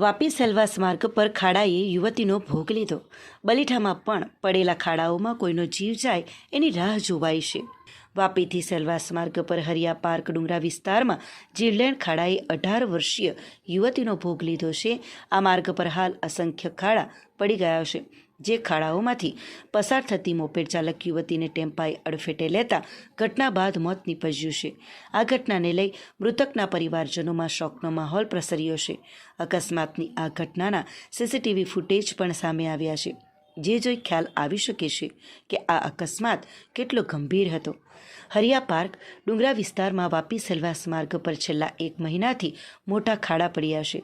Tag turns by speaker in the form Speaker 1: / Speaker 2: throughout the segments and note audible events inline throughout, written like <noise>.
Speaker 1: વાપી સેલવાસ માર્ગ પર ખાડાએ યુવતીનો ભોગ લીધો. બલીઠામાં પણ પડેલા ખાડાઓમાં કોઈનો જીવ જાય એની રાહ જોવાય છે. વાપીથી સેલવાસ માર્ગ પર હરિયા પાર્ક, ડુંગરા વિસ્તારમાં જીવલેણ ખાડાએ અઢાર વર્ષીય યુવતીનો ભોગ લીધો છે. આ માર્ગ પર હાલ અસંખ્ય ખાડા પડી ગયા છે. જે ખાડાઓમાંથી પસાર થતી મોપેડ ચાલક યુવતીને ટેમ્પાએ અડફેટે લેતા ઘટના બાદ મોત નીપજ્યું છે. આ ઘટનાને લઈ મૃતકના પરિવારજનોમાં શોકનો માહોલ પ્રસર્યો છે. અકસ્માતની આ ઘટનાના સીસીટીવી ફૂટેજ પણ સામે આવ્યા છે. જે જોઈ ખ્યાલ આવી શકે છે કે આ અકસ્માત કેટલો ગંભીર હતો. હરિયા પાર્ક, ડુંગરા વિસ્તારમાં વાપી સેલવાસ માર્ગ પર છેલ્લા એક મહિનાથી મોટા ખાડા પડ્યા છે.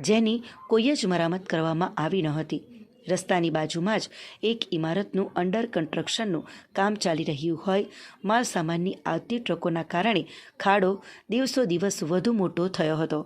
Speaker 1: જેની કોઈ જ મરામત કરવામાં આવી ન હતી. રસ્તાની બાજુમાં જ એક ઇમારતનું અંડર કન્સ્ટ્રક્શનનું કામ ચાલી રહ્યું હોય. માલ સામાનની આવતી ટ્રકોના કારણે ખાડો દિવસો દિવસ વધુ મોટો થયો હતો.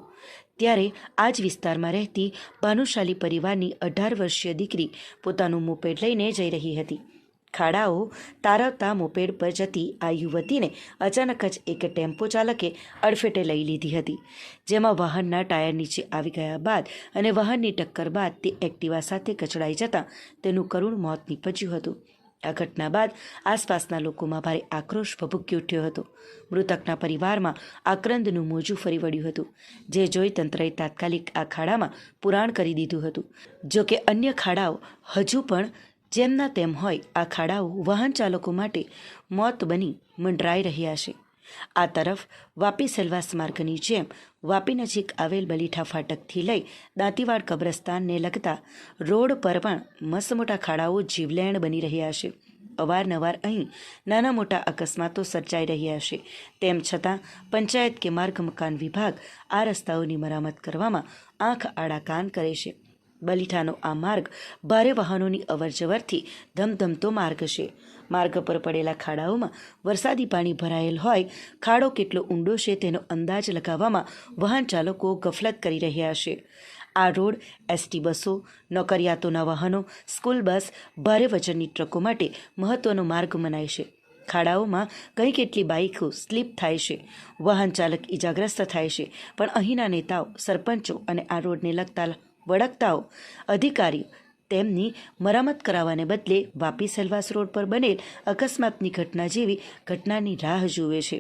Speaker 1: ત્યારે આ જ વિસ્તારમાં રહેતી ભાનુશાલી પરિવારની અઢાર વર્ષીય દીકરી પોતાનું મોપેડ લઈને જઈ રહી હતી. ખાડાઓ તારવતા મોપેડ પર જતી આ યુવતીને અચાનક જ એક ટેમ્પો ચાલકે અડફેટે લઈ લીધી હતી, જેમાં વાહનના ટાયર નીચે આવી ગયા બાદ અને વાહનની ટક્કર બાદ તે એક્ટિવા સાથે કચડાઈ જતાં તેનું કરુણ મોત નીપજ્યું હતું. આ ઘટના બાદ આસપાસના લોકોમાં ભારે આક્રોશ ભભૂકી ઉઠ્યો હતો. મૃતકના પરિવારમાં આક્રંદનું મોજું ફરી વળ્યું હતું, જે જોઈ તંત્રએ તાત્કાલિક આ ખાડામાં પુરાણ કરી દીધું હતું. જોકે અન્ય ખાડાઓ હજુ પણ જેમના તેમ હોય આ ખાડાઓ વાહન ચાલકો માટે મોત બની મંડરાઈ રહ્યા છે. આ તરફ વાપી સેલવાસ માર્ગની જેમ વાપી નજીક આવેલ બલીઠા ફાટકથી લઈ દાંતીવાડ કબ્રસ્તાનને લગતા રોડ પર પણ મસમોટા ખાડાઓ જીવલેણ બની રહ્યા છે. અવારનવાર અહીં નાના મોટા અકસ્માતો સર્જાઈ રહ્યા છે. તેમ છતાં પંચાયત કે માર્ગ મકાન વિભાગ આ રસ્તાઓની મરામત કરવામાં આંખ આડા કાન કરે છે. બલીઠાનો આ માર્ગ ભારે વાહનોની અવરજવરથી ધમધમતો માર્ગ છે. માર્ગ પર પડેલા ખાડાઓમાં વરસાદી પાણી ભરાયેલ હોય, ખાડો કેટલો ઊંડો છે તેનો અંદાજ લગાવવામાં વાહન ચાલકો ગફલત કરી રહ્યા છે. આ રોડ એસટી બસો, નોકરિયાતોના વાહનો, સ્કૂલ બસ, ભારે વજનની ટ્રકો માટે મહત્વનો માર્ગ મનાય છે. ખાડાઓમાં કઈ કેટલી બાઇકો સ્લીપ થાય છે. વાહન ચાલક ઇજાગ્રસ્ત થાય છે. પણ અહીંના નેતાઓ, સરપંચો અને આ રોડને લગતા વળગતાઓ અધિકારીઓ તેમની મરામત કરાવવાને બદલે વાપી સેલવાસ રોડ પર બનેલ અકસ્માતની ઘટના જેવી ઘટનાની રાહ જુએ છે.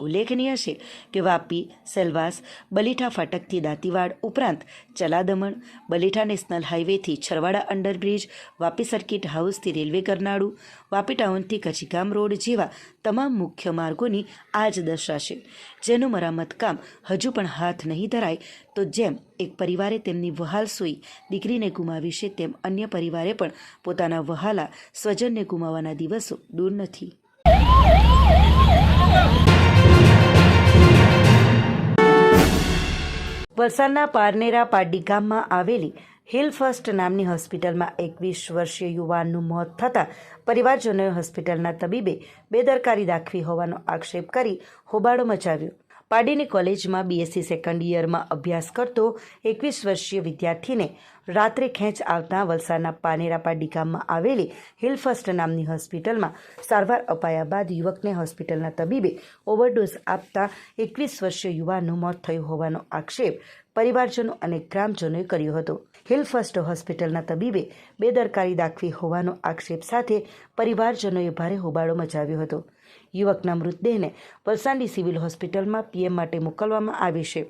Speaker 1: ઉલ્લેખનીય છે કે વાપી, સેલવાસ, બલીઠા ફાટકથી દાંતીવાડ ઉપરાંત ચલાદમણ, બલીઠા નેશનલ હાઈવેથી છરવાડા અંડરબ્રિજ, વાપી સર્કિટ હાઉસથી રેલવે કરનાળું વાપી ટાઉનથી કચીગામ રોડ જેવા તમામ મુખ્ય માર્ગોની આ જ દશા છે. જેનું મરામત કામ હજુ પણ હાથ નહીં ધરાય તો જેમ એક પરિવારે તેમની વહાલ સોઈ, દીકરીને ગુમાવી છે તેમ અન્ય પરિવારે પણ પોતાના વહાલા સ્વજનને ગુમાવવાના દિવસો દૂર નથી. વલસાડના પારનેરા પાડી ગામમાં આવેલી હિલ ફર્સ્ટ નામની હોસ્પિટલમાં એકવીસ વર્ષીય યુવાનનું મોત થતાં પરિવારજનોએ હોસ્પિટલના તબીબે બેદરકારી દાખવી હોવાનો આક્ષેપ કરી હોબાળો મચાવ્યો. પાડીની કોલેજમાં બીએસસી સેકન્ડ યરમાં અભ્યાસ કરતો એકવીસ વર્ષીય વિદ્યાર્થીને રાત્રે ખેંચ આવતા વલસાડના પાનેરાપાડી ગામમાં આવેલી હિલફર્સ્ટ નામની હોસ્પિટલમાં સારવાર અપાયા બાદ યુવકને હોસ્પિટલના તબીબે ઓવરડોઝ આપતા એકવીસ વર્ષીય યુવાનનું મોત થયું હોવાનો આક્ષેપ પરિવારજનો અને ગ્રામજનોએ કર્યો હતો. હિલ ફર્સ્ટ હોસ્પિટલના તબીબે બેદરકારી દાખવી હોવાનો આક્ષેપ સાથે પરિવારજનોએ ભારે હોબાળો મચાવ્યો હતો. યુવકના મૃતદેહને વલસાડી સિવિલ હોસ્પિટલમાં પીએમ માટે મોકલવામાં આવે છે.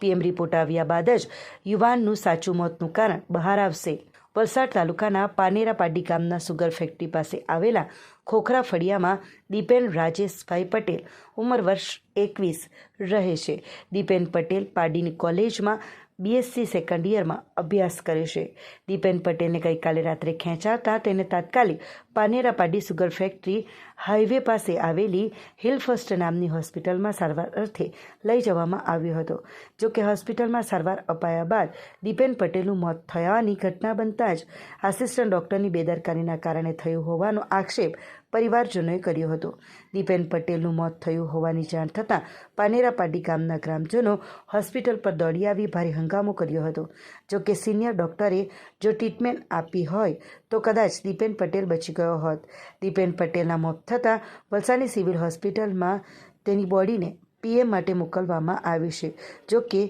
Speaker 1: પીએમ રિપોર્ટ આવ્યા બાદ જ યુવાનનું સાચું મોતનું કારણ બહાર આવશે. વલસાડ તાલુકાના પાનેરાપાડી ગામના સુગર ફેક્ટરી પાસે આવેલા ખોખરા ફળિયામાં દીપેન રાજેશભાઈ પટેલ ઉંમર વર્ષ એકવીસ રહે છે. દીપેન પટેલ પાડીની કોલેજમાં બીએસસી સેકન્ડ યરમાં અભ્યાસ કરે છે. દીપેન પટેલને ગઈકાલે રાત્રે ખેંચાતા તેને તાત્કાલિક પાનેરાપાડી સુગર ફેક્ટરી હાઈવે પાસે આવેલી હિલ ફર્સ્ટ નામની હોસ્પિટલમાં સારવાર અર્થે લઈ જવામાં આવ્યો હતો. જો કે હોસ્પિટલમાં સારવાર અપાયા બાદ દીપેન પટેલનું મોત થયાની ઘટના બનતા જ આસિસ્ટન્ટ ડૉક્ટરની બેદરકારીના કારણે થયું હોવાનો આક્ષેપ પરિવારજનોએ કર્યો હતો. દીપેન પટેલનું મોત થયું હોવાની જાણ થતાં પાનેરાપાડી ગામના ગ્રામજનો હોસ્પિટલ પર દોડી આવી ભારે હંગામો કર્યો હતો. જો કે સિનિયર ડૉક્ટરે જો ટ્રીટમેન્ટ આપી હોય તો કદાચ દીપેન પટેલ બચી ગયો હોત. દીપેન પટેલના મોત થતાં વલસાડની સિવિલ હોસ્પિટલમાં તેની બોડીને પીએમ માટે મોકલવામાં આવી છે. જો કે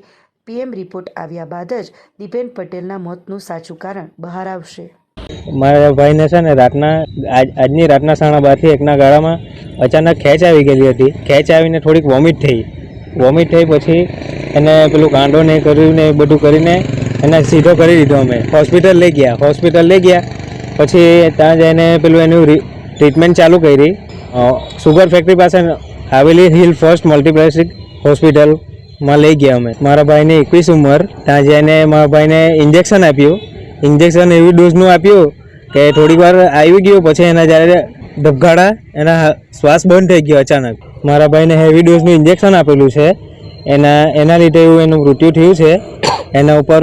Speaker 1: પીએમ રિપોર્ટ આવ્યા બાદ જ દીપેન પટેલના મોતનું સાચું કારણ બહાર આવશે.
Speaker 2: મારા ભાઈને છે ને રાતના, આજ, આજની રાતના સાડા બારથી એકના ગાળામાં અચાનક ખેંચ આવી ગયેલી હતી. ખેંચ આવીને થોડીક વોમિટ થઈ. વોમિટ થઈ પછી એને પેલું કાંડો ને કર્યું ને એ બધું કરીને એને સીધો કરી દીધો અમે. હોસ્પિટલ લઈ ગયા. હોસ્પિટલ લઈ ગયા. પછી ત્યાં જઈને પેલું એનું ટ્રીટમેન્ટ ચાલુ કરી. સુગર ફેક્ટરી પાસે આવેલી હિલ ફર્સ્ટ મલ્ટીપ્લેસિક હોસ્પિટલમાં લઈ ગયા અમે. મારા ભાઈની એકવીસ ઉંમર. ત્યાં જઈને મારા ભાઈને ઇન્જેક્શન આપ્યું. ઇન્જેક્શન એવી ડોઝનું આપ્યું કે થોડીક વાર આવી ગયું, પછી એના જ્યારે ધબગાડા એના શ્વાસ બંધ થઈ ગયો અચાનક. મારા ભાઈને હેવી ડોઝનું ઇન્જેક્શન આપેલું છે. એના એના લીધે એવું એનું મૃત્યુ થયું છે. એના ઉપર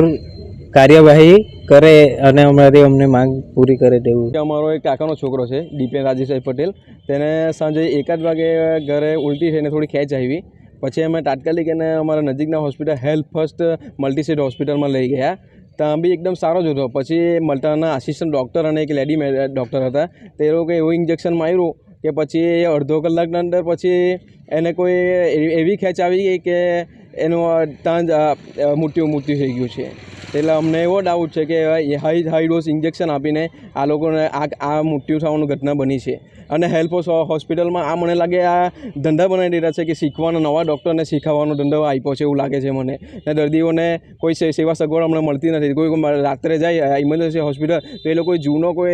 Speaker 2: કાર્યવાહી કરે અને અમારી અમને માંગ પૂરી કરે તેવું.
Speaker 3: અમારો એક કાકાનો છોકરો છે, દીપેન રાજેશભાઈ પટેલ. તેને સાંજે એકાદ વાગે ઘરે ઉલટી થઈને થોડી ખેંચ આવી. પછી અમે તાત્કાલિક એને અમારા નજીકના હોસ્પિટલ હેલ્થ ફર્સ્ટ મલ્ટીસેટ હોસ્પિટલમાં લઈ ગયા. ત્યાં બી એકદમ સારો જ હતો. પછી મલ્ટાના આસિસ્ટન્ટ ડૉક્ટર અને એક લેડી ડૉક્ટર હતા. તે લોકોએ એવું ઇન્જેક્શન માર્યું કે પછી અડધો કલાકના અંદર પછી એને કોઈ એવી ખેંચ આવી ગઈ કે એનું ત્યાં જ અ, મૃત્યુ થઈ ગયું છે. એટલે અમને એવો ડાઉટ છે કે હાઈ હાઈ ડોઝ ઇન્જેક્શન આપીને આ લોકોને આ આ મૃત્યુ થવાની ઘટના બની છે. અને હેલ્પ હોસ્પિટલમાં આ મને લાગે આ ધંધા બનાવી દીધા છે કે શીખવાનો નવા ડૉક્ટરને શીખવવાનો ધંધો આપ્યો છે એવું લાગે છે મને. ને દર્દીઓને કોઈ સેવા સગવડ અમને મળતી નથી. કોઈ રાત્રે જાય ઇમરજન્સી હોસ્પિટલ તો એ લોકો જૂનો કોઈ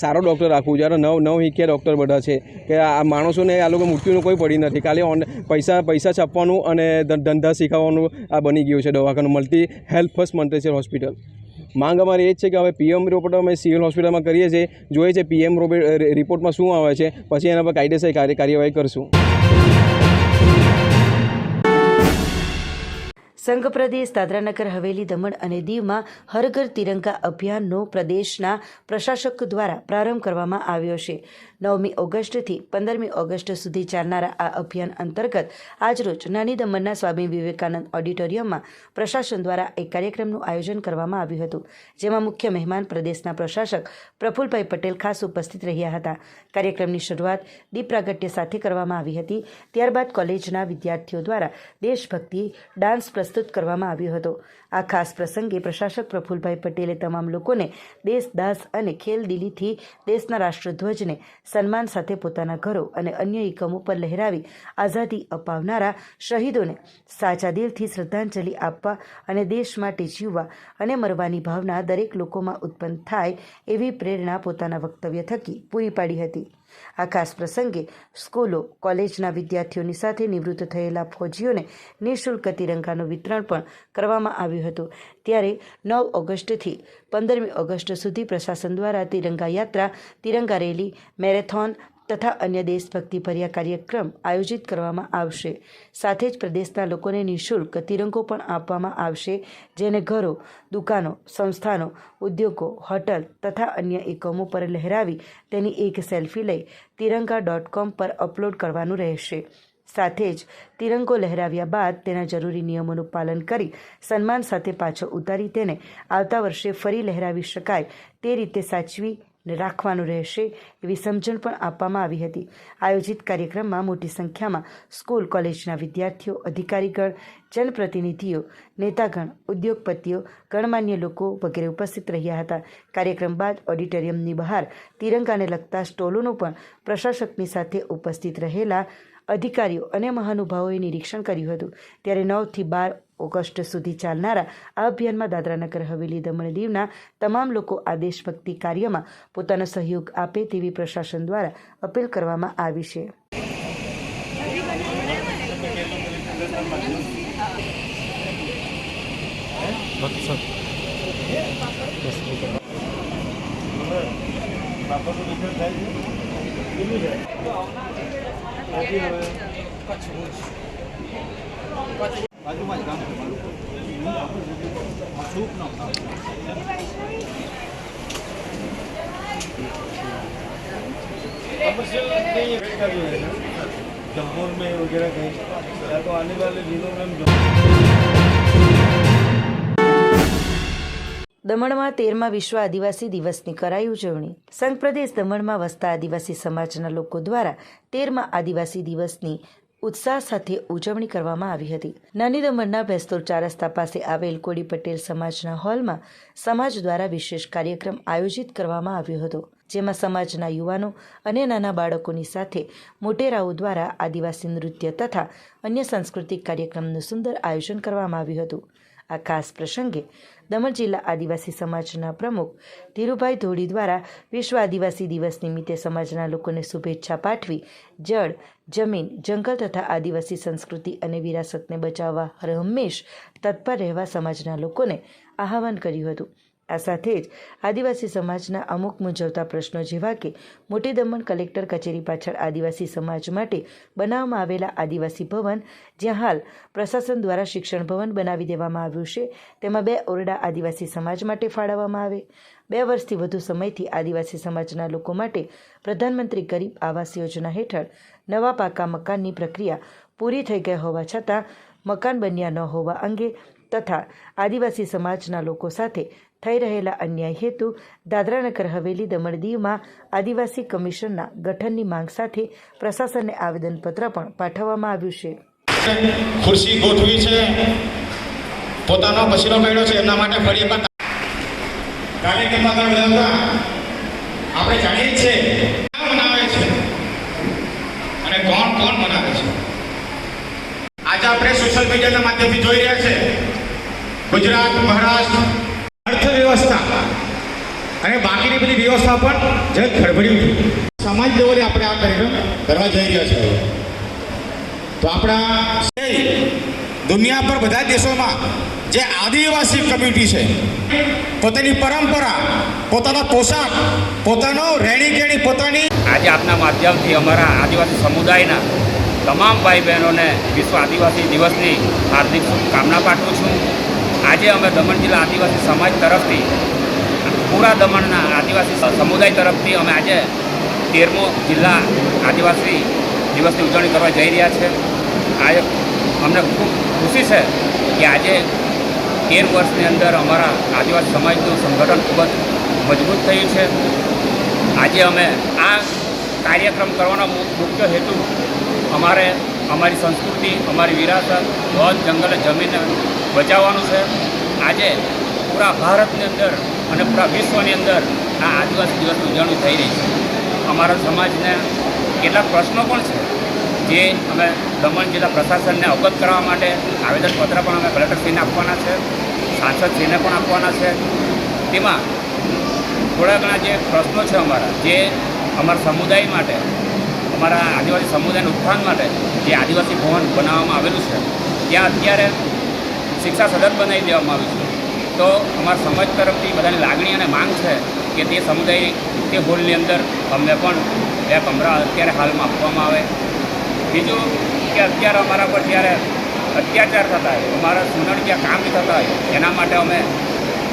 Speaker 3: સારો ડૉક્ટર રાખવું. જ્યારે નવ નવ હિક્યા ડૉક્ટર બધા છે. કે આ માણસોને આ લોકો મૃત્યુનું કોઈ પડી નથી. ખાલી પૈસા પૈસા છાપવાનું અને ધં- ધંધા શીખવવાનું આ બની ગયું છે, દવાખાનું multi health first multi hospital. માંગ અમારી એ જ છે કે હવે પીએમ રિપોર્ટ અમે સિવિલ હોસ્પિટલમાં કરીએ છીએ, જોઈએ છે પીએમ રિપોર્ટમાં શું આવે છે, પછી એના પર કાયદેસર કાર્ય, કાર્યવાહી કરશું.
Speaker 1: સંઘ પ્રદેશ દાદરાનગર હવેલી દમણ અને દીવમાં હર ઘર તિરંગા અભિયાનનો પ્રદેશના પ્રશાસક દ્વારા પ્રારંભ કરવામાં આવ્યો છે. નવમી ઓગસ્ટથી પંદરમી ઓગસ્ટ સુધી ચાલનારા આ અભિયાન અંતર્ગત આજરોજ નાની દમણના સ્વામી વિવેકાનંદ ઓડિટોરિયમમાં પ્રશાસન દ્વારા એક કાર્યક્રમનું આયોજન કરવામાં આવ્યું હતું, જેમાં મુખ્ય મહેમાન પ્રદેશના પ્રશાસક પ્રફુલભાઈ પટેલ ખાસ ઉપસ્થિત રહ્યા હતા. કાર્યક્રમની શરૂઆત દીપ પ્રાગટ્ય સાથે કરવામાં આવી હતી. ત્યારબાદ કોલેજના વિદ્યાર્થીઓ દ્વારા દેશભક્તિ ડાન્સ પ્રસ્તુત કરવામાં આવ્યો હતો. આ ખાસ પ્રસંગે પ્રશાસક પ્રફુલભાઈ પટેલે તમામ લોકોને દેશ, દાસ અને ખેલદિલીથી દેશના રાષ્ટ્રધ્વજને સન્માન સાથે પોતાના ઘરો અને અન્ય એકમો પર લહેરાવી આઝાદી અપાવનારા શહીદોને સાચા દિલથી શ્રદ્ધાંજલિ આપવા અને દેશ માટે જીવવા અને મરવાની ભાવના દરેક લોકોમાં ઉત્પન્ન થાય એવી પ્રેરણા પોતાના વક્તવ્ય થકી પૂરી પાડી હતી. આ ખાસ પ્રસંગે સ્કૂલો, કોલેજના વિદ્યાર્થીઓની સાથે નિવૃત્ત થયેલા ફૌજીઓને નિઃશુલ્ક તિરંગાનું વિતરણ પણ કરવામાં આવ્યું હતું. ત્યારે નવ ઓગસ્ટથી પંદરમી ઓગસ્ટ સુધી પ્રશાસન દ્વારા તિરંગા યાત્રા, તિરંગા રેલી, મેરેથોન તથા અન્ય દેશભક્તિભર્યા કાર્યક્રમ આયોજિત કરવામાં આવશે. સાથે જ પ્રદેશના લોકોને નિઃશુલ્ક તિરંગો પણ આપવામાં આવશે, જેને ઘરો, દુકાનો, સંસ્થાનો, ઉદ્યોગો, હોટલ તથા અન્ય એકમો પર લહેરાવી તેની એક સેલ્ફી લઈ તિરંગા ડોટ કોમ પર અપલોડ કરવાનું રહેશે. સાથે જ તિરંગો લહેરાવ્યા બાદ તેના જરૂરી નિયમોનું પાલન કરી સન્માન સાથે પાછો ઉતારી તેને આવતા વર્ષે ફરી લહેરાવી શકાય તે રીતે સાચવી ને રાખવાનું રહેશે એવી સમજણ પણ આપવામાં આવી હતી. આયોજિત કાર્યક્રમમાં મોટી સંખ્યામાં સ્કૂલ, કોલેજના વિદ્યાર્થીઓ, અધિકારીગણ, જનપ્રતિનિધિઓ, નેતાગણ, ઉદ્યોગપતિઓ, ગણમાન્ય લોકો વગેરે ઉપસ્થિત રહ્યા હતા. કાર્યક્રમ બાદ ઓડિટોરિયમની બહાર તિરંગાને લગતા સ્ટોલોનું પણ પ્રશાસકની સાથે ઉપસ્થિત રહેલા અધિકારીઓ અને મહાનુભાવોએ નિરીક્ષણ કર્યું હતું. ત્યારે નવથી બાર ઓગસ્ટ સુધી ચાલનારા આ અભિયાનમાં દાદરાનગર હવેલી દમણ દીવના તમામ લોકો આ દેશભક્તિ કાર્યમાં પોતાનો સહયોગ આપે તેવી પ્રશાસન દ્વારા અપીલ કરવામાં આવી છે.
Speaker 4: जम्मू में वगैरह कहीं या तो आने वाले दिनों में हम
Speaker 1: દમણમાં તેરમા વિશ્વ આદિવાસી દિવસની કરાઈ ઉજવણી. સંઘ પ્રદેશ દમણમાં વસતા આદિવાસી સમાજના લોકો દ્વારા તેરમા આદિવાસી દિવસની ઉત્સાહ સાથે ઉજવણી કરવામાં આવી હતી. નાની દમણના ભેસ્તોર ચાર રસ્તા પાસે આવેલ કોડી પટેલ સમાજના હોલમાં સમાજ દ્વારા વિશેષ કાર્યક્રમ આયોજિત કરવામાં આવ્યો હતો, જેમાં સમાજના યુવાનો અને નાના બાળકોની સાથે મોટેરાઓ દ્વારા આદિવાસી નૃત્ય તથા અન્ય સાંસ્કૃતિક કાર્યક્રમનું સુંદર આયોજન કરવામાં આવ્યું હતું. આ ખાસ પ્રસંગે દમણ જિલ્લા આદિવાસી સમાજના પ્રમુખ ધીરુભાઈ ધોડી દ્વારા વિશ્વ આદિવાસી દિવસ નિમિત્તે સમાજના લોકોને શુભેચ્છા પાઠવી જળ, જમીન, જંગલ તથા આદિવાસી સંસ્કૃતિ અને વિરાસતને બચાવવા હર હંમેશ તત્પર રહેવા સમાજના લોકોને આહવાન કર્યું હતું. આ સાથે જ આદિવાસી સમાજના અમુક મૂંઝવતા પ્રશ્નો જેવા કે મોટી દમણ કલેક્ટર કચેરી પાછળ આદિવાસી સમાજ માટે બનાવવામાં આવેલા આદિવાસી ભવન, જ્યાં હાલ પ્રશાસન દ્વારા શિક્ષણ ભવન બનાવી દેવામાં આવ્યું છે. તેમાં બે ઓરડા આદિવાસી સમાજ માટે ફાળવવામાં આવે. બે વર્ષથી વધુ સમયથી આદિવાસી સમાજના લોકો માટે પ્રધાનમંત્રી ગરીબ આવાસ યોજના હેઠળ નવા પાકા મકાનની પ્રક્રિયા પૂરી થઈ ગઈ હોવા છતાં મકાન બન્યા ન હોવા અંગે તથા આદિવાસી સમાજના લોકો સાથે થઈ રહેલા અન્યાય હેતુ દાદરાનગર હવેલી દમણ દીવમાં આદિવાસી કમિશનના ગઠનની માંગ સાથે પ્રશાસનને આવેદનપત્ર પણ પાઠવવામાં આવ્યું છે.
Speaker 5: ખુરશી ગોઠવી છે. પોતાનો પસીનો કાઢ્યો છે. એમના માટે ફરી એકવાર કાર્યક્રમમાં બધા હતા. આપણે જાણીએ જ છે ક્યાં મનાવે છે અને કોણ કોણ મનાવે છે. આજે આપણે સોશિયલ મીડિયાના માધ્યમથી જોઈ રહ્યા છે. ગુજરાત, મહારાષ્ટ્ર અર્થવ્યવસ્થા અને બાકીની બધી વ્યવસ્થા પણ જે ખડભડ્યું સમાજ લેવલે આપણે આ કાર્યક્રમ કરવા જઈ રહ્યા છે તો આપણા દુનિયા પર બધા દેશોમાં જે આદિવાસી કમ્યુનિટી છે, પોતાની પરંપરા, પોતાનો પોશાક, પોતાનો રહેણી કેણી પોતાની
Speaker 6: આજે આપના માધ્યમથી અમારા આદિવાસી સમુદાયના તમામ ભાઈ બહેનોને વિશ્વ આદિવાસી દિવસની હાર્દિક શુભકામના પાઠવું છું. આજે અમે દમણ જિલ્લા આદિવાસી સમાજ તરફથી પૂરા દમણના આદિવાસી સમુદાય તરફથી અમે આજે તેરમો જિલ્લા આદિવાસી દિવસની ઉજવણી કરવા જઈ રહ્યા છે. આજે અમને ખૂબ ખુશી છે કે આજે તેર વર્ષની અંદર અમારા આદિવાસી સમાજનું સંગઠન ખૂબ જ મજબૂત થયું છે. આજે અમે આ કાર્યક્રમ કરવાનો મુખ્ય હેતુ અમારે અમારી સંસ્કૃતિ, અમારી વિરાસત ધન જંગલ જમીનને બચાવવાનું છે. આજે પૂરા ભારતની અંદર અને પૂરા વિશ્વની અંદર આ આદિવાસી દિવસની ઉજવણી થઈ રહી છે. અમારા સમાજને કેટલાક પ્રશ્નો પણ છે, જે અમે દમણ જિલ્લા પ્રશાસનને અવગત કરવા માટે આવેદનપત્ર પણ અમે કલેક્ટરશ્રીને આપવાના છે સાંસદશ્રીને પણ આપવાના છે. તેમાં થોડા ઘણા જે પ્રશ્નો છે અમારા, જે અમારા સમુદાય માટે, અમારા આદિવાસી સમુદાયના ઉત્થાન માટે જે આદિવાસી ભવન બનાવવામાં આવેલું છે, ત્યાં અત્યારે શિક્ષા સદન બનાવી દેવામાં આવ્યું છે. તો અમારા સમાજ તરફથી બધાની લાગણી અને માંગ છે કે તે સમુદાય તે હોલની અંદર અમને પણ બે કમરા અત્યારે હાલમાં આપવામાં આવે. બીજું કે અત્યારે અમારા પર જ્યારે અત્યાચાર થતા હોય, અમારા સુનડ જ્યાં કામ થતા હોય, એના માટે અમે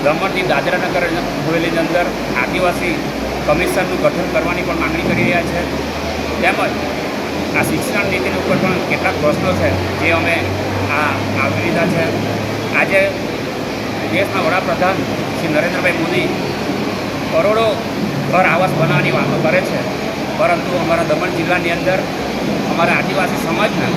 Speaker 6: દમણથી દાદરાનગર હવેલીની અંદર આદિવાસી કમિશનનું ગઠન કરવાની પણ માંગણી કરી રહ્યા છે. તેમજ આ શિક્ષણ નીતિની ઉપર પણ કેટલાક પ્રશ્નો છે, જે અમે આ આવરી લીધા છે. આજે દેશના વડાપ્રધાન શ્રી નરેન્દ્રભાઈ મોદી કરોડો ઘર આવાસ બનાવવાની વાતો કરે છે. પરંતુ અમારા દમણ જિલ્લાની અંદર અમારા આદિવાસી સમાજના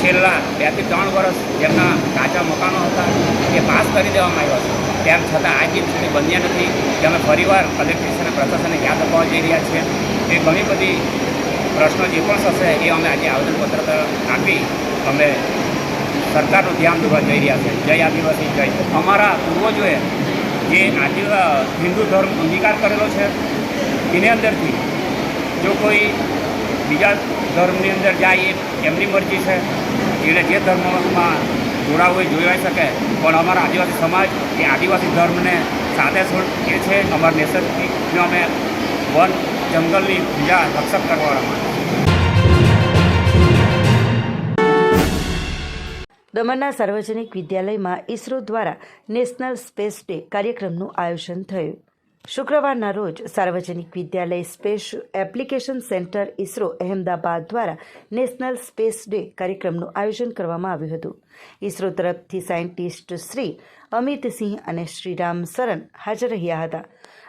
Speaker 6: છેલ્લા બેથી ત્રણ વર્ષ જેમના કાચા મકાનો હતા, એ પાસ કરી દેવામાં આવ્યા છે. તેમ છતાં આજ સુધી બન્યા નથી. કે અમે ફરીવાર કલેક્ટર અને પ્રશાસનને યાદ અપાવવા જઈ રહ્યા છીએ. એ ઘણી બધી પ્રશ્નો જે પણ થશે એ અમે આજે આવેદનપત્ર આપી અમે સરકારનું ધ્યાન દોરવા જઈ રહ્યા છે. જય આદિવાસી, જય અમારા પૂર્વજોએ જે આદિ હિન્દુ ધર્મ અંગીકાર કરેલો છે, એની અંદરથી જો કોઈ બીજા ધર્મની અંદર જાય એ એમની મરજી છે એટલે જે ધર્મમાં જોડાવું હોય જોડાઈ શકે. પણ અમારા આદિવાસી સમાજ એ આદિવાસી ધર્મને સાથે એ છે, અમારા નેશનથી અમે વન જંગલની બીજા રક્ષક કરવા
Speaker 1: દમણના સાર્વજનિક વિદ્યાલયમાં ઇસરો દ્વારા નેશનલ સ્પેસ ડે કાર્યક્રમનું આયોજન થયું. શુક્રવારના રોજ સાર્વજનિક વિદ્યાલય space application centre ISRO Ahmedabad દ્વારા નેશનલ સ્પેસ ડે કાર્યક્રમનું આયોજન કરવામાં આવ્યું હતું. ઇસરો તરફથી સાયન્ટિસ્ટ શ્રી અમિત સિંહ અને શ્રી રામ સરન હાજર રહ્યા હતા.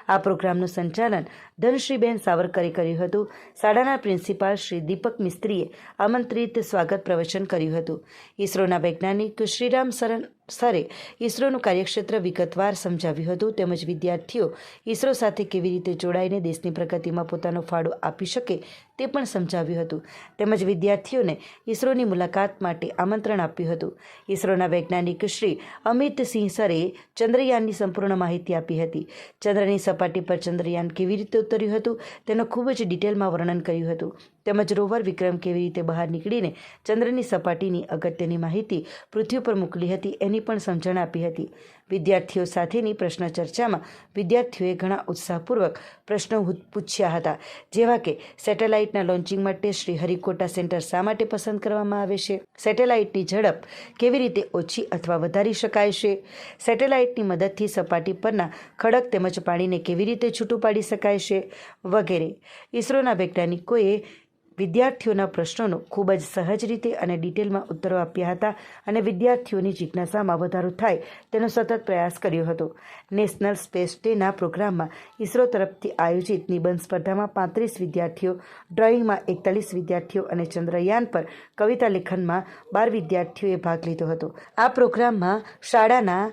Speaker 1: આ પ્રોગ્રામનું સંચાલન ધનશ્રીબેન સાવરકરે કર્યું હતું. શાળાના પ્રિન્સિપાલ શ્રી દીપક મિસ્ત્રીએ આમંત્રિત સ્વાગત પ્રવચન કર્યું હતું. ઇસરોના વૈજ્ઞાનિક શ્રીરામ સરન સરે ઇસરોનું કાર્યક્ષેત્ર વિગતવાર સમજાવ્યું હતું. તેમજ વિદ્યાર્થીઓ ઇસરો સાથે કેવી રીતે જોડાઈને દેશની પ્રગતિમાં પોતાનો ફાળો આપી શકે તે પણ સમજાવ્યું હતું. તેમજ વિદ્યાર્થીઓને ઇસરોની મુલાકાત માટે આમંત્રણ આપ્યું હતું. ઇસરોના વૈજ્ઞાનિક શ્રી અમિત સિંહ સરે ચંદ્રયાનની સંપૂર્ણ માહિતી આપી હતી. ચંદ્રની સપાટી પર ચંદ્રયાન કેવી રીતે ઉતર્યું હતું. તેનું ખૂબ જ ડિટેલમાં વર્ણન કર્યું હતું. તેમજ રોવર વિક્રમ કેવી રીતે બહાર નીકળીને ચંદ્રની સપાટીની અગત્યની માહિતી પૃથ્વી પર મોકલી હતી એની પણ સમજણ આપી હતી. વિદ્યાર્થીઓ સાથેની પ્રશ્ન ચર્ચામાં વિદ્યાર્થીઓએ ઘણા ઉત્સાહપૂર્વક પ્રશ્નો પૂછ્યા હતા. જેવા કે, સેટેલાઇટના લોન્ચિંગ માટે શ્રી હરિકોટા સેન્ટર શા માટે પસંદ કરવામાં આવે છે? સેટેલાઇટની ઝડપ કેવી રીતે ઓછી અથવા વધારી શકાય છે? સેટેલાઇટની મદદથી સપાટી પરના ખડક તેમજ પાણીને કેવી રીતે છૂટું પાડી શકાય છે? વગેરે. ઇસરોના વૈજ્ઞાનિકોએ વિદ્યાર્થીઓના પ્રશ્નોનો ખૂબ જ સહજ રીતે અને ડિટેલમાં ઉત્તરો આપ્યા હતા અને વિદ્યાર્થીઓની જિજ્ઞાસામાં વધારો થાય તેનો સતત પ્રયાસ કર્યો હતો. નેશનલ સ્પેસ ડેના પ્રોગ્રામમાં ઇસરો તરફથી આયોજિત નિબંધ સ્પર્ધામાં પાંત્રીસ વિદ્યાર્થીઓ, ડ્રોઈંગમાં એકતાલીસ વિદ્યાર્થીઓ અને ચંદ્રયાન પર કવિતા લેખનમાં બાર વિદ્યાર્થીઓએ ભાગ લીધો હતો. આ પ્રોગ્રામમાં શાળાના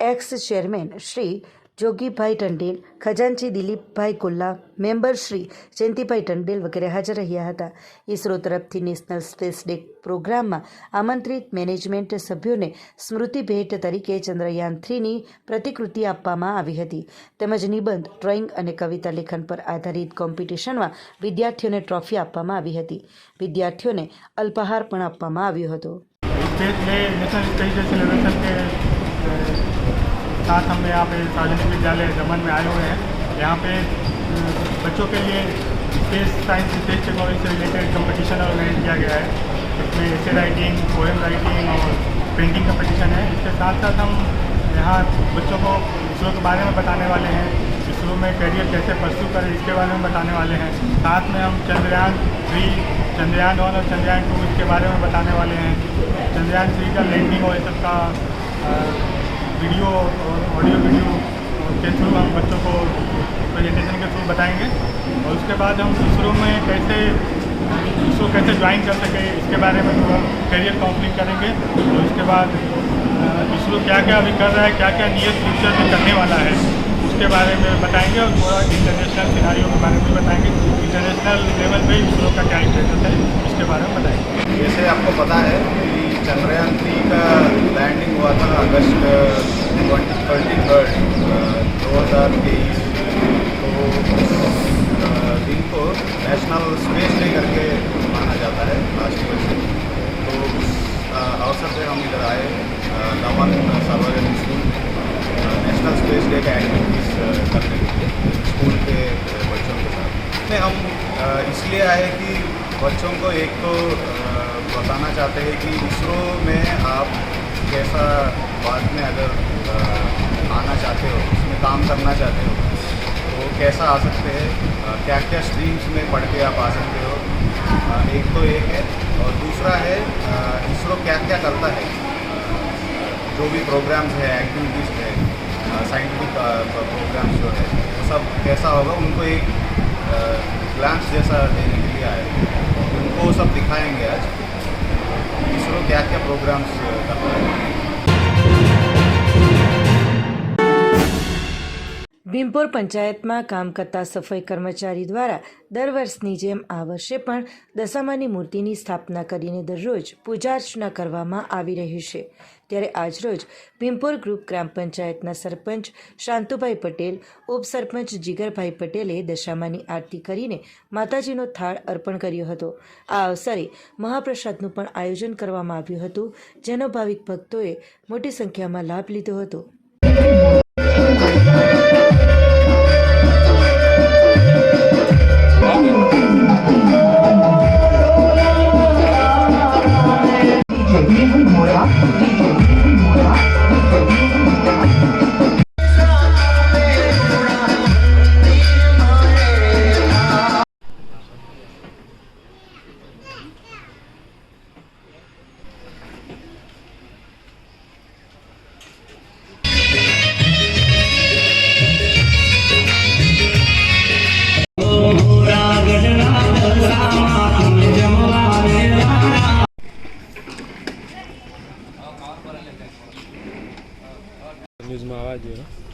Speaker 1: એક્સ ચેરમેન શ્રી જોગીભાઈ ટંડેલ, ખજાનચી દિલીપભાઈ કોલ્લા, મેમ્બર શ્રી જયંતિભાઈ ટંડેલ વગેરે હાજર રહ્યા હતા. ઇસરો તરફથી નેશનલ સ્પેસ ડે પ્રોગ્રામમાં આમંત્રિત મેનેજમેન્ટ સભ્યોને સ્મૃતિ ભેટ તરીકે ચંદ્રયાન થ્રીની પ્રતિકૃતિ આપવામાં આવી હતી. તેમજ નિબંધ, ડ્રોઈંગ અને કવિતા લેખન પર આધારિત કોમ્પિટિશનમાં વિદ્યાર્થીઓને ટ્રોફી આપવામાં આવી હતી. વિદ્યાર્થીઓને અલ્પાહાર પણ આપવામાં આવ્યો હતો.
Speaker 7: साथ हम यहाँ पे सार्वजनिक विद्यालय दमन में आए हुए हैं। यहाँ पे बच्चों के लिए स्पेस साइंस स्पेस टेक्नोलॉजी से रिलेटेड कंपटीशन ऑर्गेनाइज किया गया है। इसमें एसे राइटिंग पोएम राइटिंग और पेंटिंग कंपटीशन है। इसके साथ साथ हम यहाँ बच्चों को इसरो के बारे में बताने वाले हैं इसरो में करियर कैसे परस्यू करें इसके बारे में बताने वाले हैं। साथ में हम चंद्रयान थ्री चंद्रयान वन और चंद्रयान टू इसके बारे में बताने वाले हैं। चंद्रयान थ्री का लैंडिंग और ये सब का अ, वीडियो और ऑडियो वीडियो के थ्रू हम बच्चों को प्रेजेंटेशन के थ्रू बताएँगे। और उसके बाद हम इसरो में कैसे इसरो कैसे ज्वाइन कर सके, इसके बारे में थोड़ा करियर काउंसलिंग करेंगे। और उसके बाद इसरो क्या क्या अभी कर रहा है क्या क्या नियर फ्यूचर में करने वाला है, उसके बारे में बताएँगे। और थोड़ा इंटरनेशनल सिनारियों के बारे में बताएँगे। इंटरनेशनल लेवल पे इसरो का क्या स्टेटस है इसके बारे में बताएँगे।
Speaker 8: जैसे आपको पता है कि चंद्रयान थ्री का लैंडिंग हुआ था अगस्त ट्वेंटी ट्वेंटी थर्ड दो हज़ार तेईस तो दिन को नेशनल स्पेस डे करके माना जाता है लास्ट ईयर से। तो उस अवसर से हम इधर आए दमन सार्वजनिक स्कूल नेशनल स्पेस डे का एक्टिविटीज़ करने के लिए स्कूल के बच्चों के साथ। हम इसलिए आए कि बच्चों को एक तो बताना चाहते हैं कि इसरो में आप कैसा बाद में अगर आना चाहते हो उसमें काम करना चाहते हो तो कैसा आ सकते हैं? क्या क्या स्ट्रीम्स में पढ़ के आप आ सकते हो? एक तो एक है और दूसरा है इसरो क्या क्या करता है? जो भी प्रोग्राम्स है एक्टिविटीज़ है साइंटिफिक प्रोग्राम्स जो है, वो सब कैसा होगा? उनको एक ग्लांस जैसा देने के लिए आए उनको सब दिखाएँगे आज। इसरो क्या क्या प्रोग्राम्स करता है
Speaker 1: ભીમપોર પંચાયતમાં કામ કરતા સફાઈ કર્મચારી દ્વારા દર વર્ષની જેમ આ વર્ષે પણ દશામાની મૂર્તિની સ્થાપના કરીને દરરોજ પૂજા અર્ચના કરવામાં આવી રહી છે ત્યારે આજરોજ ભીમપુર ગ્રુપ ગ્રામ પંચાયતના સરપંચ શાંતુભાઈ પટેલ ઉપસરપંચ જીગરભાઈ પટેલે દશામાની આરતી કરીને માતાજીનો થાળ અર્પણ કર્યો હતો. આ અવસરે મહાપ્રસાદનું પણ આયોજન કરવામાં આવ્યું હતું જેનો ભાવિક ભક્તોએ મોટી સંખ્યામાં લાભ લીધો હતો.
Speaker 9: DJ Mora,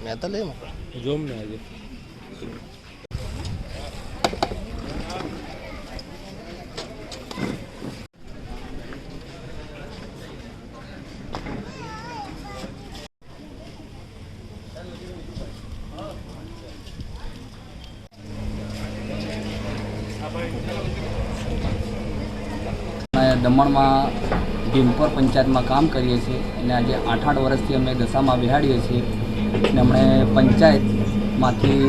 Speaker 9: મેં તો લઈ
Speaker 2: જોમ ને આજે
Speaker 10: અમે દમણમાં ભીમપોર પંચાયતમાં કામ કરીએ છીએ અને આજે આઠ આઠ વર્ષથી અમે દશામાં બિહાડીએ છીએ. અને અમને પંચાયતમાંથી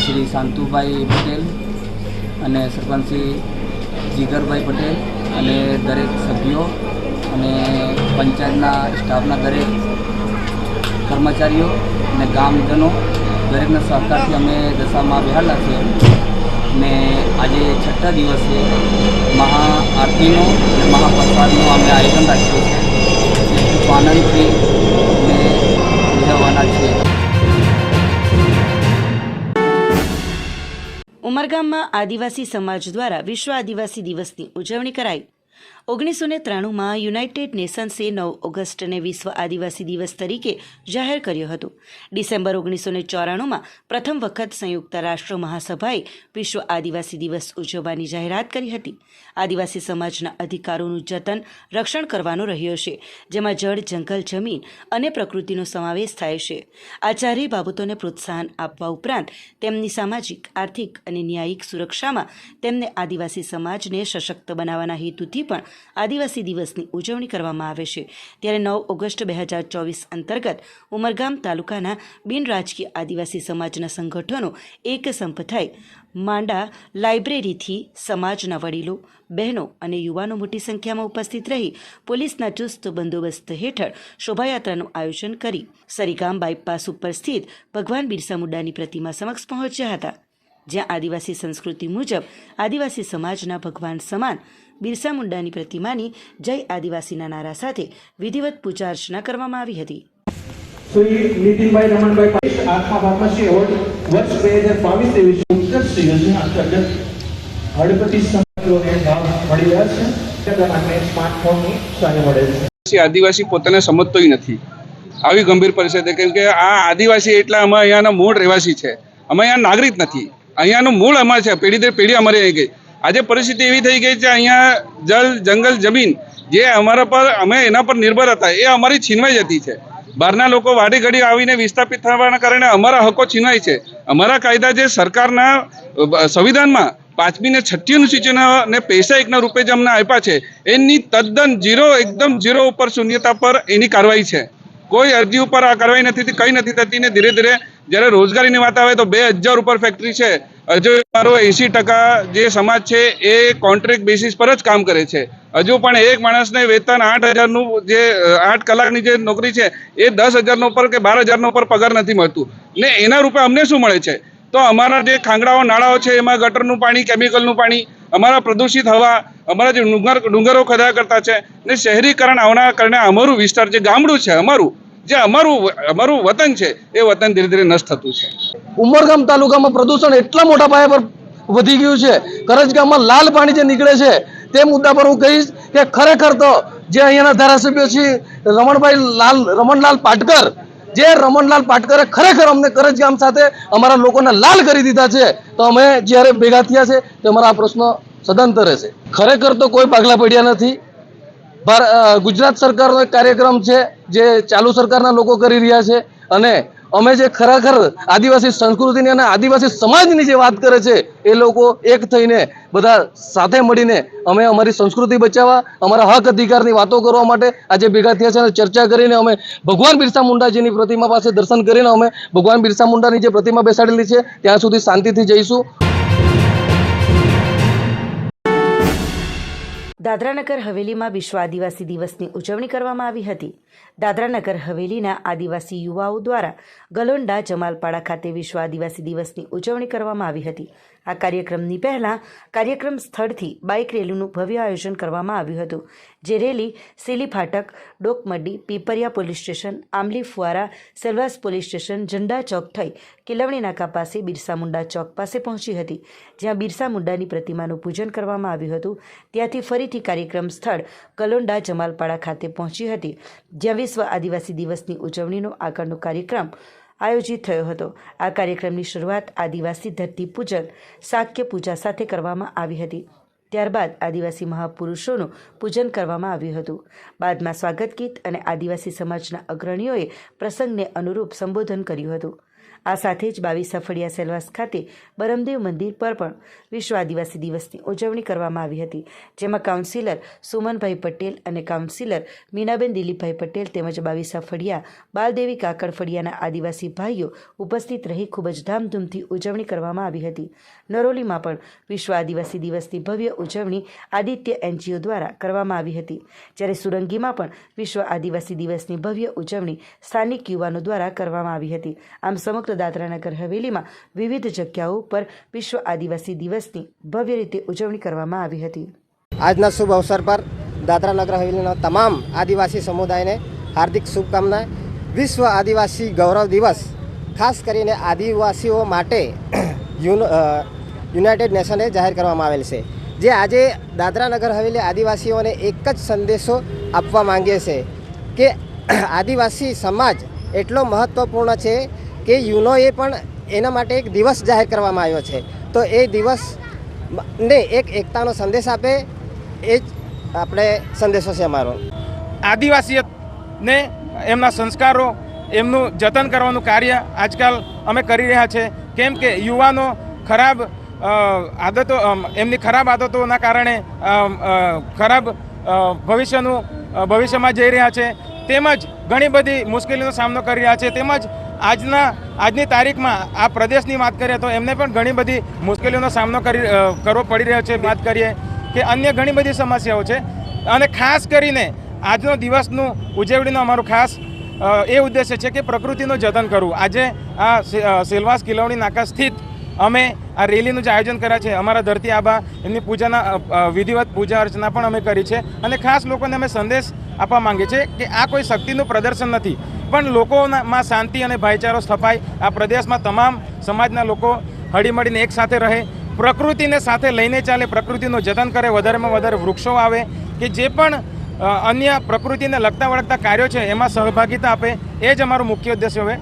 Speaker 10: શ્રી શાંતુભાઈ પટેલ અને સરપંચ શ્રી જીગરભાઈ પટેલ અને દરેક સભ્યો અને પંચાયતના સ્ટાફના દરેક કર્મચારીઓ અને ગામજનો દરેકના સહકારથી અમે દશામાં બિહાડેલા છીએ. ને આજે છઠ્ઠા દિવસે મહાઆરતીનો અને મહાપ્રસાદનું અમે આયોજન રાખ્યું છે. આનંદથી અમે ઉજવવાના છીએ.
Speaker 1: ઉમરગામમાં આદિવાસી સમાજ દ્વારા વિશ્વ આદિવાસી દિવસની ઉજવણી કરાઈ. ઓગણીસો ને ત્રાણુંમાં યુનાઇટેડ નેશન્સે નવ ઓગસ્ટને વિશ્વ આદિવાસી દિવસ તરીકે જાહેર કર્યો હતો. ડિસેમ્બર ઓગણીસો ને ચોરાણુંમાં પ્રથમ વખત સંયુક્ત રાષ્ટ્ર મહાસભાએ વિશ્વ આદિવાસી દિવસ ઉજવવાની જાહેરાત કરી હતી. આદિવાસી સમાજના અધિકારોનું જતન, રક્ષણ કરવાનો રહ્યો છે, જેમાં જળ, જંગલ, જમીન અને પ્રકૃતિનો સમાવેશ થાય છે. આ ચારેય બાબતોને પ્રોત્સાહન આપવા ઉપરાંત તેમની સામાજિક, આર્થિક અને ન્યાયિક સુરક્ષામાં તેમને આદિવાસી સમાજને સશક્ત બનાવવાના હેતુથી પણ આદિવાસી દિવસની ઉજવણી કરવામાં આવે છે. ત્યારે નવ ઓગસ્ટ બે હજાર ચોવીસ અંતર્ગત ઉમરગામ તાલુકાના બિન રાજકીય આદિવાસી સમાજના સંગઠનો એક સંપ થઈ માંડા લાઇબ્રેરીથી સમાજના વડીલો, બહેનો અને યુવાનો મોટી સંખ્યામાં ઉપસ્થિત રહી પોલીસના ચુસ્ત બંદોબસ્ત હેઠળ શોભાયાત્રાનું આયોજન કરી સરીગામ બાયપાસ ઉપર સ્થિત ભગવાન બિરસા મુંડાની પ્રતિમા સમક્ષ પહોંચ્યા હતા. જ્યાં આદિવાસી સંસ્કૃતિ મુજબ આદિવાસી સમાજના ભગવાન સમાન બિરસા મુંડાની પ્રતિમાની જય આદિવાસીના નારા સાથે વિધિવત પૂજા અર્ચના કરવામાં આવી હતી.
Speaker 11: શ્રી નીતિનભાઈ રમણભાઈ પાટીલ આત્મા ફાર્મસી એવોર્ડ વર્ષ બે હજાર બાવીસ ત્રેવીસ ઉત્કર્ષ યોજના અંતર્ગત હળપતિ સમાજોને લાભ મળી રહ્યા છે. તે સ્માર્ટફોનની સહાય મળે છે.
Speaker 12: આદિવાસી આદિવાસી પોતાને સમજતોય નથી. આવી ગંભીર પરિસ્થિતિ કેમ કે આ આદિવાસી એટલા અમે અહીંયાના મૂળ રહેવાસી છે. અમે અહીંયા નાગરિક નથી. અહીંયાનું મૂળ અમારે છે. પેઢી દર પેઢી અમારે અહીં ગઈ. આજે પરિસ્થિતિ એવી થઈ ગઈ છે, અહીંયા જલ, જંગલ, જમીન, જે અમારા પર, અમે એના પર નિર્ભર હતા, એ અમારી છીનવાઈ જતી છે. બહારના લોકો વાડી ઘડી આવીને વિસ્થાપિત થવાના કારણે અમારા હકો છીનવાય છે. અમારા કાયદા જે સરકારના સંવિધાનમાં પાંચમી ને છઠ્ઠી અનુસૂચિના પૈસા એકના રૂપે જે અમને આપ્યા છે, એની તદ્દન જીરો, એકદમ જીરો ઉપર શૂન્યતા પર એની કાર્યવાહી છે. કોઈ અરજી ઉપર આ કાર્યવાહી નથી કઈ નથી થતી ને ધીરે ધીરે જ્યારે રોજગારીની વાત આવે તો બે હજાર ઉપર ફેક્ટરી છે. હજુ મારો એંસી ટકા જે સમાજ છે એ કોન્ટ્રાક્ટ બેસિસ પર જ કામ કરે છે. હજુ પણ એક માણસને વેતન આઠ હજારનું જે, આઠ કલાકની જે નોકરી છે એ દસ હજારનો ઉપર કે બાર હજારનો ઉપર પગાર નથી મળતું. ને એના રૂપે અમને શું મળે છે? તો અમારા જે ખાંગડાઓ, નાળાઓ છે એમાં ગટરનું પાણી કેમિકલનું પાણી, અમારા પ્રદૂષિત હવા, અમારા જે ડુંગર, ડુંગરો ખદા કરતા છે. ને શહેરીકરણ આવવાના કારણે અમારું વિસ્તાર જે ગામડું છે, અમારું જે અમારું અમારું વતન છે, એ વતન ધીરે ધીરે નષ્ટ થતું છે.
Speaker 9: ઉમરગામ તાલુકામાં પ્રદૂષણ એટલા મોટા પાયા પર વધી ગયું છે. કરજ ગામમાં લાલ પાણી જે નીકળે છે, તે મુદ્દા પર હું કહીશ કે ખરેખર તો જે અહીંયાના ધારાસભ્ય છે રમણભાઈ લાલ, રમણલાલ પાટકર, જે રમણલાલ પાટકરે ખરેખર અમને કરજ ગામ સાથે અમારા લોકોને લાલ કરી દીધા છે, તો અમે જ્યારે ભેગા થયા છે, તો અમારા આ પ્રશ્ન સદંતર છે ખરેખર તો કોઈ પાગલા પડ્યા નથી. ગુજરાત સરકારનો એક કાર્યક્રમ છે જે ચાલુ સરકારના લોકો કરી રહ્યા છે અને અમે જે ખરેખર આદિવાસી સંસ્કૃતિની અને આદિવાસી સમાજની જે વાત કરે છે, એ લોકો એક થઈને બધા સાથે મળીને અમે અમારી સંસ્કૃતિ બચાવવા, અમારા હક અધિકારની વાતો કરવા માટે આજે ભેગા થયા છે અને ચર્ચા કરીને અમે ભગવાન બિરસા મુંડાજીની પ્રતિમા પાસે દર્શન કરીને અમે ભગવાન બિરસા મુંડાની જે પ્રતિમા બેસાડેલી છે, ત્યાં સુધી શાંતિથી જઈશું.
Speaker 1: દાદરાનગર હવેલીમાં વિશ્વ આદિવાસી દિવસની ઉજવણી કરવામાં આવી હતી. દાદરાનગર હવેલીના આદિવાસી યુવાઓ દ્વારા ગલોંડા જમાલપાડા ખાતે વિશ્વ આદિવાસી દિવસની ઉજવણી કરવામાં આવી હતી. આ કાર્યક્રમની પહેલાં કાર્યક્રમ સ્થળથી બાઇક રેલીનું ભવ્ય આયોજન કરવામાં આવ્યું હતું, જે રેલી સેલી ફાટક, ડોકમડી, Pipariya police station, Ambli Fuvara, Selvas police station, Zanda Chowk થઈ કિલવણી નાકા પાસે બિરસા મુંડા ચોક પાસે પહોંચી હતી. જ્યાં બિરસા મુંડાની પ્રતિમાનું પૂજન કરવામાં આવ્યું હતું. ત્યાંથી ફરીથી કાર્યક્રમ સ્થળ કલોંડા જમાલપાડા ખાતે પહોંચી હતી, જ્યાં વિશ્વ આદિવાસી દિવસની ઉજવણીનો આગળનો કાર્યક્રમ આયોજિત થયો હતો. આ કાર્યક્રમની શરૂઆત આદિવાસી ધરતી પૂજન શાક્ય પૂજા સાથે કરવામાં આવી હતી. ત્યારબાદ આદિવાસી મહાપુરુષોનું પૂજન કરવામાં આવ્યું હતું. બાદમાં સ્વાગત ગીત અને આદિવાસી સમાજના અગ્રણીઓએ પ્રસંગને અનુરૂપ સંબોધન કર્યું હતું. આ સાથે જ બાવીસ સફળિયા સેલવાસ ખાતે બરમદેવ મંદિર પર પણ વિશ્વ આદિવાસી દિવસની ઉજવણી કરવામાં આવી હતી, જેમાં કાઉન્સિલર સુમનભાઈ પટેલ અને કાઉન્સિલર મીનાબેન દિલીપભાઈ પટેલ તેમજ બાવીસ સફળિયા બાલદેવી કાકડ ફળિયાના આદિવાસી ભાઈઓ ઉપસ્થિત રહી ખૂબ જ ધામધૂમથી ઉજવણી કરવામાં આવી હતી. નરોલીમાં પણ વિશ્વ આદિવાસી દિવસની ભવ્ય ઉજવણી આદિત્ય એનજીઓ દ્વારા કરવામાં આવી હતી, જ્યારે સુરંગીમાં પણ વિશ્વ આદિવાસી દિવસની ભવ્ય ઉજવણી સ્થાનિક યુવાનો દ્વારા કરવામાં આવી હતી. આમ સમગ્ર દાદરાનગર હવેલીમાં વિવિધ જગ્યાઓ પર વિશ્વ આદિવાસી દિવસની ભવ્ય રીતે ઉજવણી કરવામાં આવી હતી.
Speaker 13: આજના શુભ અવસર પર દાદરા નગર હવેલીના તમામ આદિવાસી સમુદાયને હાર્દિક શુભકામના વિશ્વ આદિવાસી ગૌરવ દિવસ, ખાસ કરીને આદિવાસીઓ માટે <clears throat> યુનાઇટેડ નેશને જાહેર કરવામાં આવેલ છે. જે આજે દાદરા નગર હવેલી આદિવાસીઓને એક જ સંદેશો આપવા માંગે છે કે <clears throat> આદિવાસી સમાજ એટલો મહત્ત્વપૂર્ણ છે કે યુનોએ પણ એના માટે એક દિવસ જાહેર કરવામાં આવ્યો છે. તો એ દિવસ ને એક એકતાનો સંદેશ આપે, એ જ આપણે સંદેશો છે અમારો.
Speaker 5: આદિવાસીને એમના સંસ્કારો, એમનું જતન કરવાનું કાર્ય આજકાલ અમે કરી રહ્યા છે. કેમ કે યુવાનો ખરાબ આદતો એમની ખરાબ આદતોના કારણે ખરાબ ભવિષ્યનું ભવિષ્યમાં જઈ રહ્યા છે. તેમજ ઘણી બધી મુશ્કેલીનો સામનો કરી રહ્યા છે. તેમજ આજના, આજની તારીખમાં આ પ્રદેશની વાત કરીએ તો એમને પણ ઘણી બધી મુશ્કેલીઓનો સામનો કરી કરવો પડી રહ્યો છે. વાત કરીએ કે અન્ય ઘણી બધી સમસ્યાઓ છે. અને ખાસ કરીને આજનો દિવસનું ઉજવણીનો અમારું ખાસ એ ઉદ્દેશ્ય છે કે પ્રકૃતિનું જતન કરવું. આજે આ સેલવાસ કિલવણી નાકા સ્થિત અમે આ રેલીનું જે આયોજન કર્યા છે, અમારા ધરતી આબા એમની પૂજાના વિધિવત પૂજા અર્ચના પણ અમે કરી છે. અને ખાસ લોકોને અમે સંદેશ આપવા માંગે છે કે આ કોઈ શક્તિનું પ્રદર્શન નથી. પણ લોકોમાં શાંતિ અને ભાઈચારો સ્થપાય. આ પ્રદેશમાં તમામ સમાજના લોકો હળીમળીને એક સાથે રહે. પ્રકૃતિને સાથે લઈને ચાલે, પ્રકૃતિનું જતન કરે, વધારેમાં વધારે વૃક્ષો આવે, કે જે પણ અન્ય પ્રકૃતિને લગતા વળગતા કાર્યો છે, એમાં સહભાગિતા આપે. એ જ અમારો મુખ્ય ઉદ્દેશ્ય હવે